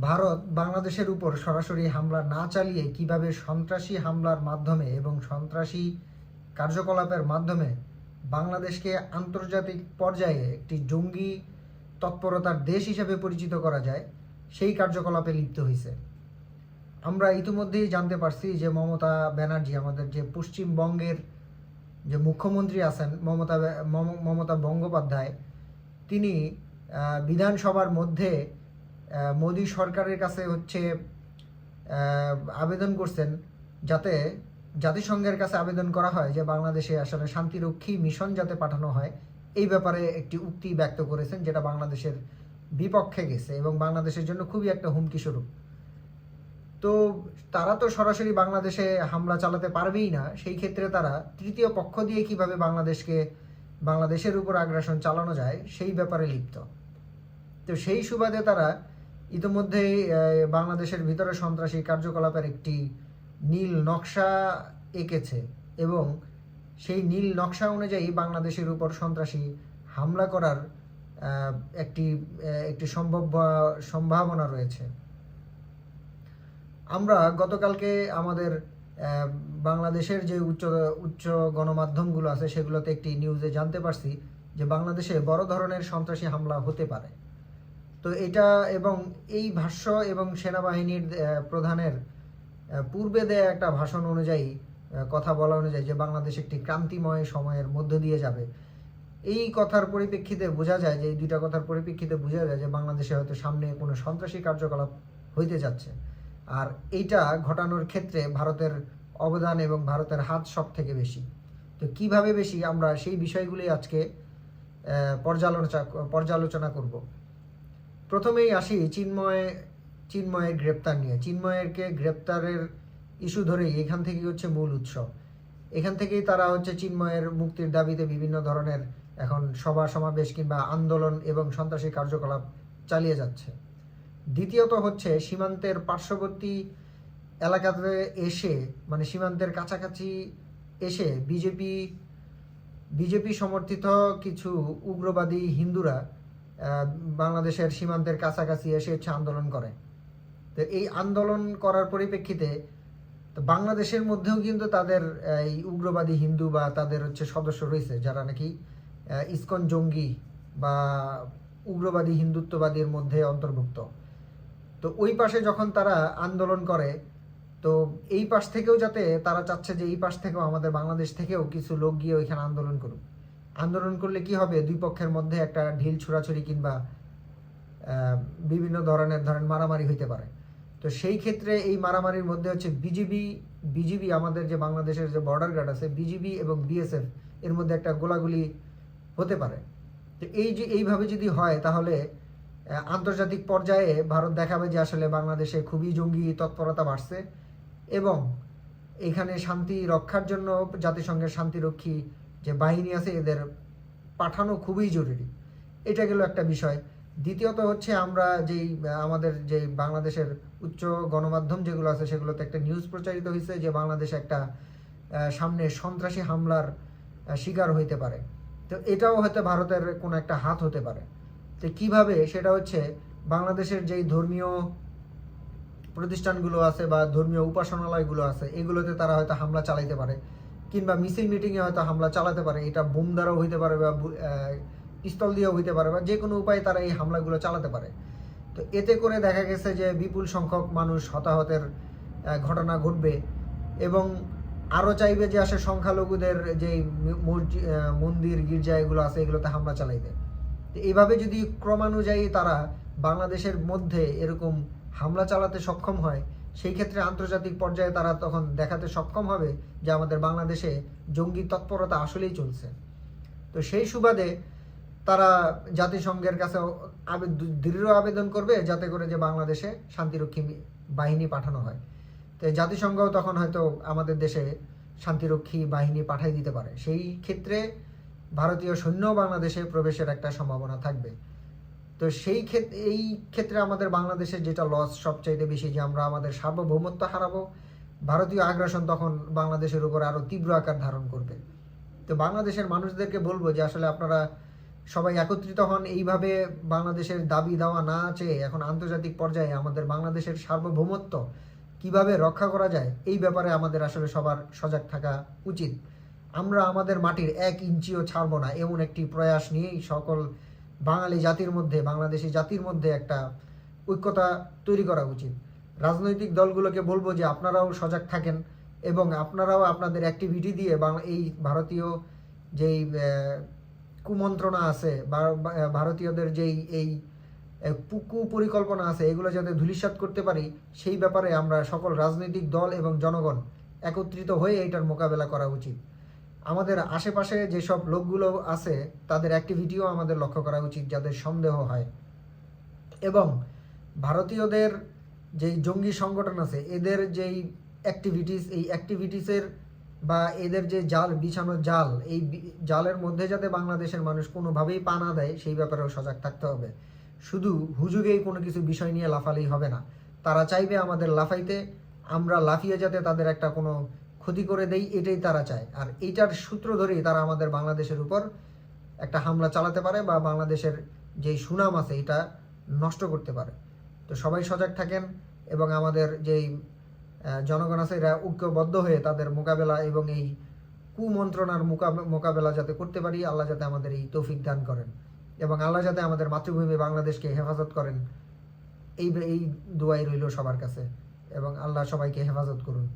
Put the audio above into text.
ভারত বাংলাদেশের উপর সরাসরি হামলা না চালিয়ে কীভাবে সন্ত্রাসী হামলার মাধ্যমে এবং সন্ত্রাসী কার্যকলাপের মাধ্যমে বাংলাদেশকে আন্তর্জাতিক পর্যায়ে একটি জঙ্গি তৎপরতার দেশ হিসেবে পরিচিত করা যায়, সেই কার্যকলাপে লিপ্ত হয়েছে আমরা ইতিমধ্যেই জানতে পারছি যে মমতা ব্যানার্জি, আমাদের যে পশ্চিমবঙ্গের যে মুখ্যমন্ত্রী আছেন, মমতা মম- মমতা বন্দ্যোপাধ্যায়, তিনি বিধানসভার মধ্যে মোদী সরকারের কাছে হচ্ছে আবেদন করছেন যাতে জাতিসংঘের কাছে আবেদন করা হয় যে বাংলাদেশে আসলে শান্তিরক্ষী মিশন যাতে পাঠানো হয়। এই ব্যাপারে একটি উক্তি ব্যক্ত করেছেন যেটা বাংলাদেশের বিপক্ষে গেছে এবং বাংলাদেশের জন্য খুবই একটা হুমকি স্বরূপ। তো তারা তো সরাসরি বাংলাদেশে হামলা চালাতে পারবেই না, সেই ক্ষেত্রে তারা তৃতীয় পক্ষ দিয়ে কীভাবে বাংলাদেশকে, বাংলাদেশের উপর আগ্রাসন চালানো যায় সেই ব্যাপারে লিপ্ত। তো সেই সুবাদে তারা ইতিমধ্যেই বাংলাদেশের ভিতরে সন্ত্রাসী কার্যকলাপের একটি নীল নকশা এঁকেছে এবং সেই নীল নকশা অনুযায়ী বাংলাদেশের উপর সন্ত্রাসী হামলা করার একটি একটি সম্ভব সম্ভাবনা রয়েছে। আমরা গতকালকে আমাদের বাংলাদেশের যে উচ্চ উচ্চ গণমাধ্যমগুলো আছে সেগুলোতে একটি নিউজে জানতে পারছি যে বাংলাদেশে বড় ধরনের সন্ত্রাসী হামলা হতে পারে। তো এটা এবং এই ভাষ্য এবং সেনাবাহিনীর প্রধানের পূর্বে দেয়া একটা ভাষণ অনুযায়ী কথা বলা অনুযায়ী যে বাংলাদেশ একটি ক্রান্তিময় সময়ের মধ্য দিয়ে যাবে। এই কথার পরিপ্রেক্ষিতে বোঝা যায় যে, এই দুইটা কথার পরিপ্রেক্ষিতে বোঝা যায় যে বাংলাদেশে হয়তো সামনে কোনো সন্ত্রাসী কার্যকলাপ হইতে যাচ্ছে। আর এইটা ঘটানোর ক্ষেত্রে ভারতের অবদান এবং ভারতের হাত সব থেকে বেশি। তো কীভাবে বেশি আমরা সেই বিষয়গুলি আজকে পর্যালোচনা পর্যালোচনা করব। প্রথমেই আসি চিন্ময়, চিন্ময়ের গ্রেপ্তার নিয়ে। চিন্ময়েরকে গ্রেপ্তারের ইস্যু ধরেই এখান থেকেই হচ্ছে মূল উৎস এখান থেকেই তারা হচ্ছে চিন্ময়ের মুক্তির দাবিতে বিভিন্ন ধরনের এখন সভা, সমাবেশ কিংবা আন্দোলন এবং সন্ত্রাসী কার্যকলাপ চালিয়ে যাচ্ছে। দ্বিতীয়ত হচ্ছে সীমান্তের পার্শ্ববর্তী এলাকাতে এসে মানে সীমান্তের কাছাকাছি এসে বিজেপি বিজেপি সমর্থিত কিছু উগ্রবাদী হিন্দুরা বাংলাদেশের সীমান্তের কাছাকাছি এসে হচ্ছে আন্দোলন করে। তো এই আন্দোলন করার পরিপ্রেক্ষিতে বাংলাদেশের মধ্যেও কিন্তু তাদের এই উগ্রবাদী হিন্দু বা তাদের হচ্ছে সদস্য রয়েছে, যারা নাকি ইসকন জঙ্গি বা উগ্রবাদী হিন্দুত্ববাদীর মধ্যে অন্তর্ভুক্ত। তো ওই পাশে যখন তারা আন্দোলন করে, তো এই পাশ থেকেও যাতে তারা চাচ্ছে যে এই পাশ থেকেও আমাদের বাংলাদেশ থেকেও কিছু লোক গিয়ে ওইখানে আন্দোলন করুক। আন্দোলন করলে কি হবে? দুই পক্ষের মধ্যে একটা ঢিল ছুড়াছুরি কিংবা বিভিন্ন ধরনের ধরেন মারামারি হইতে পারে। তো সেই ক্ষেত্রে এই মারামারির মধ্যে হচ্ছে বিজিবি বিজিবি আমাদের যে বাংলাদেশের যে বর্ডার গার্ড আছে, বিজিবি এবং বিএসএফ, এর মধ্যে একটা গোলাগুলি হতে পারে। তো এই যে, এইভাবে যদি হয়, তাহলে আন্তর্জাতিক পর্যায়ে ভারত দেখাবে যে আসলে বাংলাদেশে খুবই জঙ্গি তৎপরতা বাড়ছে এবং এখানে শান্তি রক্ষার জন্য জাতিসংঘের শান্তিরক্ষী যে বাহিনী আছে, এদের পাঠানো খুবই জরুরি। এটা গেল একটা বিষয়। দ্বিতীয়ত হচ্ছে আমরা যেই, আমাদের যে বাংলাদেশের উচ্চ গণমাধ্যম যেগুলো আছে, সেগুলোতে একটা নিউজ প্রচারিত হয়েছে যে বাংলাদেশ একটা সামনে সন্ত্রাসী হামলার শিকার হইতে পারে। তো এটাও হয়তো ভারতের কোনো একটা হাত হতে পারে। তো কীভাবে? সেটা হচ্ছে বাংলাদেশের যেই ধর্মীয় প্রতিষ্ঠানগুলো আছে বা ধর্মীয় উপাসনালয়গুলো আছে, এগুলোতে তারা হয়তো হামলা চালাইতে পারে। কিংবা মিছিল মিটিংয়ে হয়তো হামলা চালাতে পারে, এটা বোম দ্বারাও হইতে পারে বা পিস্তল দিয়েও হইতে পারে বা যে কোনো উপায়ে তারা এই হামলাগুলো চালাতে পারে। তো এতে করে দেখা গেছে যে বিপুল সংখ্যক মানুষ হতাহতের ঘটনা ঘটবে এবং আরও চাইবে যে আসে সংখ্যালঘুদের যে মন্দির, গির্জা এগুলো আছে, এগুলোতে হামলা চালাইতে তো এইভাবে যদি ক্রমানুযায়ী তারা বাংলাদেশের মধ্যে এরকম হামলা চালাতে সক্ষম হয় সেই ক্ষেত্রে আন্তর্জাতিক পর্যায়ে তারা তখন দেখাতে সক্ষম হবে যে আমাদের বাংলাদেশে জঙ্গি তৎপরতা আসলেই চলছে। তো সেই সুবাদে তারা জাতিসংঘের কাছে দৃঢ় আবেদন করবে যাতে করে যে বাংলাদেশে শান্তিরক্ষী বাহিনী পাঠানো হয়। তো জাতিসংঘ তখন হয়তো আমাদের দেশে শান্তিরক্ষী বাহিনী পাঠাই দিতে পারে। সেই ক্ষেত্রে ভারতীয় সৈন্য বাংলাদেশে প্রবেশের একটা সম্ভাবনা থাকবে। তো সেই ক্ষেত্রে এই ক্ষেত্রে আমাদের বাংলাদেশের যেটা লস সবচাইতে বেশি যে আমরা আমাদের সার্বভৌমত্ব হারাবো, ভারতীয় আগ্রাসন তখন বাংলাদেশের উপর আরও তীব্র আকার ধারণ করবে। তো বাংলাদেশের মানুষদেরকে বলব যে আসলে আপনারা সবাই একত্রিত হন, এইভাবে বাংলাদেশের দাবি দেওয়া না চেয়ে এখন আন্তর্জাতিক পর্যায়ে আমাদের বাংলাদেশের সার্বভৌমত্ব কীভাবে রক্ষা করা যায়, এই ব্যাপারে আমাদের আসলে সবার সজাগ থাকা উচিত। আমরা আমাদের মাটির এক ইঞ্চিও ছাড়বো না, এমন একটি প্রয়াস নিয়েই সকল বাঙালি জাতির মধ্যে, বাংলাদেশি জাতির মধ্যে একটা ঐক্যতা তৈরি করা উচিত। রাজনৈতিক দলগুলোকে বলব যে আপনারাও সজাগ থাকেন এবং আপনারাও আপনাদের অ্যাক্টিভিটি দিয়ে বাংলা এই ভারতীয় যেই কুমন্ত্রণা আছে ভারতীয়দের যেই, এই কুপরিকল্পনা আছে, এগুলো যাতে ধূলিসাৎ করতে পারি, সেই ব্যাপারে আমরা সকল রাজনৈতিক দল এবং জনগণ একত্রিত হয়ে এটার মোকাবেলা করা উচিত। আমাদের আশেপাশে যেসব লোকগুলো আছে, তাদের অ্যাক্টিভিটিও আমাদের লক্ষ্য করা উচিত যাদের সন্দেহ হয়। এবং ভারতীয়দের যেই জঙ্গি সংগঠন আছে, এদের যেই অ্যাক্টিভিটিস এই অ্যাক্টিভিটিসের বা এদের যে জাল, বিছানো জাল, এই জালের মধ্যে যাতে বাংলাদেশের মানুষ কোনোভাবেই পা না দেয়, সেই ব্যাপারেও সজাগ থাকতে হবে। শুধু হুজুগেই কোনো কিছু বিষয় নিয়ে লাফালেই হবে না। তারা চাইবে আমাদের লাফাইতে, আমরা লাফিয়ে যাতে তাদের একটা কোনো ক্ষতি করে দেই, এটাই তারা চায়। আর এইটার সূত্র ধরেই তারা আমাদের বাংলাদেশের উপর একটা হামলা চালাতে পারে বা বাংলাদেশের যেই সুনাম আছে এটা নষ্ট করতে পারে। তো সবাই সজাগ থাকেন এবং আমাদের যেই জনগণ আছে এরা ঐক্যবদ্ধ হয়ে তাদের মোকাবেলা এবং এই কুমন্ত্রণার মোকাবে- মোকাবেলা যাতে করতে পারি, আল্লাহ যাতে আমাদের এই তৌফিক দান করেন এবং আল্লাহ যাতে আমাদের মাতৃভূমি বাংলাদেশকে হেফাজত করেন, এই এই দোয়াই রইল সবার কাছে এবং আল্লাহ সবাইকে হেফাজত করুন।